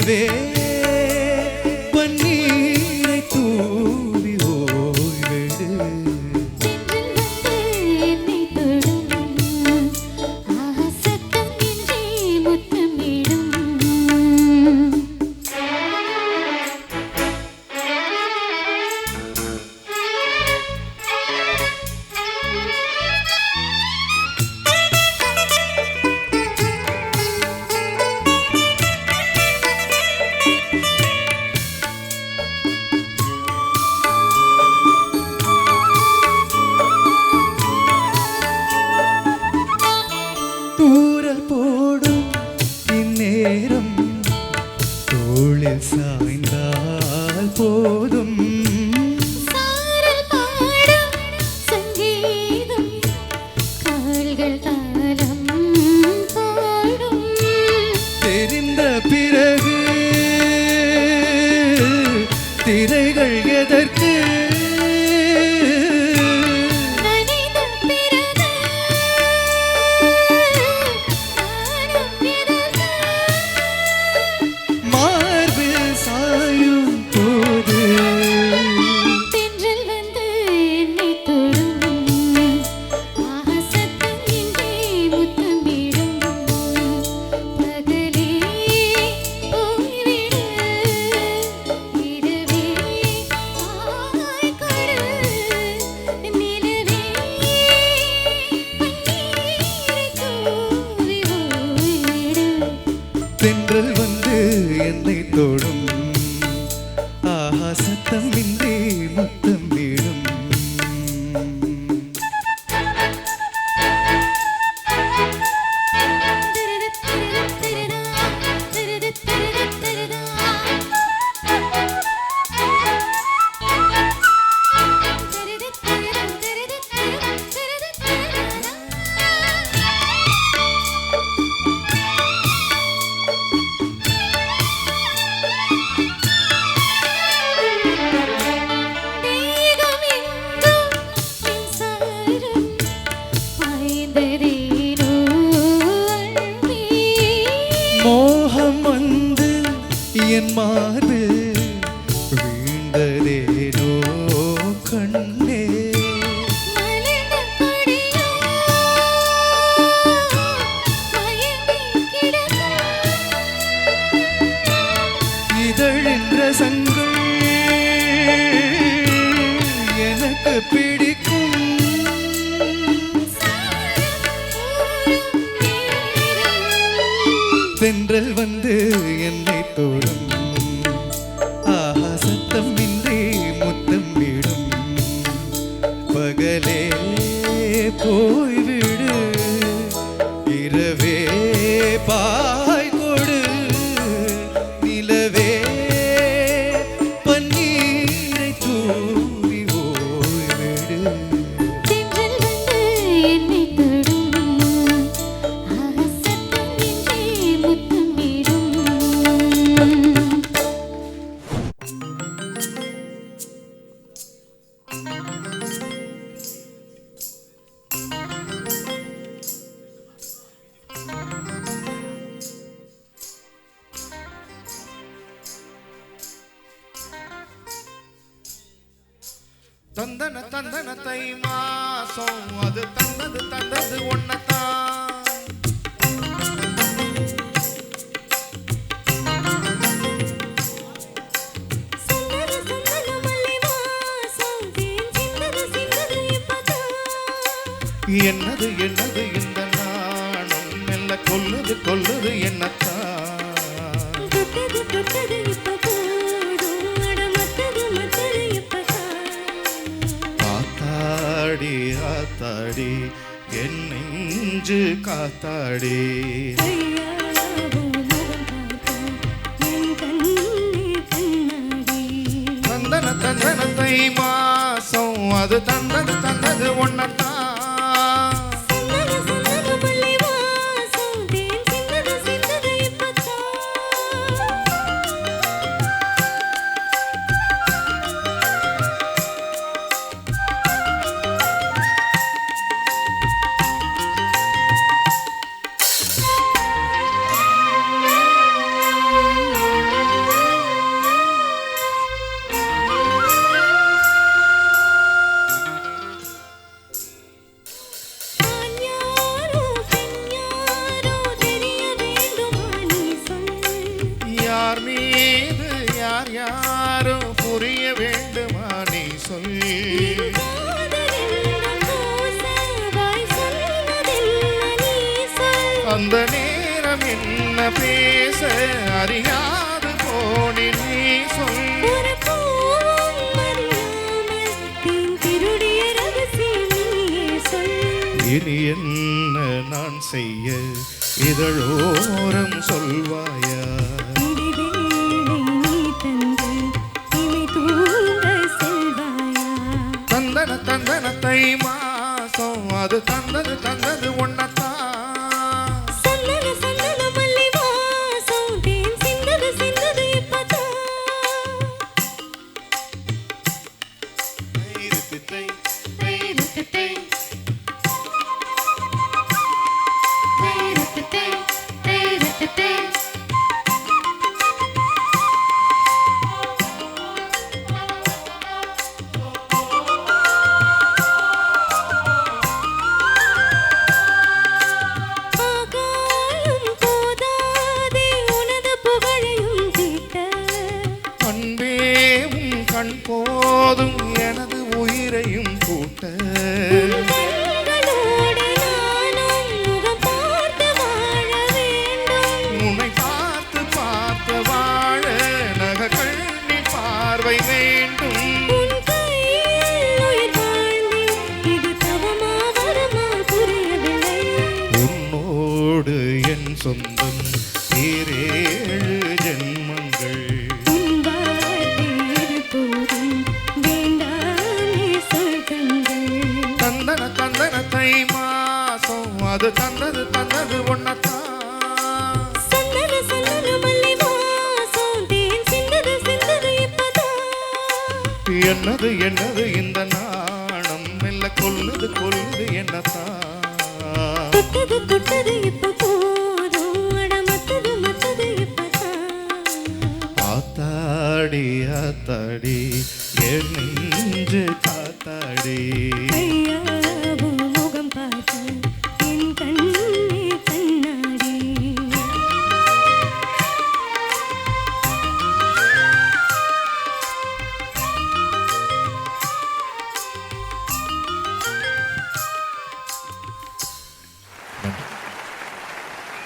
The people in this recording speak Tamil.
வேறு தென்றல் வந்து என்னை தொடும். ஆஹா சத்தம் இந்த மோகம் வந்து என் மாது வீழ்ந்ததேனோ கண்ணே. இதழ் என்ற சங்கள் எனக்கு பிடி தென்றல் வந்து என்னை தோல் தந்தன தந்தன தை மாசம் அது தந்தது தந்தது ஒன்னதான் என்னது என்னது இந்த நாணம்? மெல்ல கொல்லுது கொல்லுது என்னத்தான்? காத்தாடி ஆத்தாடி என்னெஞ்சு காத்தாடி. தந்தன தந்தனத்தை மாசம். அது தந்தது தந்தது ஒன்னத்தான். யாரோ புரிய வேண்டுமா நீ சொல். அந்த நேரம் என்ன பேச அறியாது போனி நீ சொல். இனி என்ன நான் செய்ய? இதழோரம் சொல்வாயா? அது தந்தது தந்தது வாழ வேண்டும். உன்னை பார்த்து பார்த்து வாழ நக கண்ணி பார்வை வேண்டும். உன் கையில் உயிர் தை மாசம். அது தந்தது தந்தது ஒன்னத்தான் என்னது என்னது இந்த நாணம்? மெல்ல கொல்லுது கொல்லுது என்னத்தான். தொட்டது தொட்டது இப்ப ஆத்தாடி ஆத்தாடி என் நெஞ்சு காத்தாடி. ஐயா.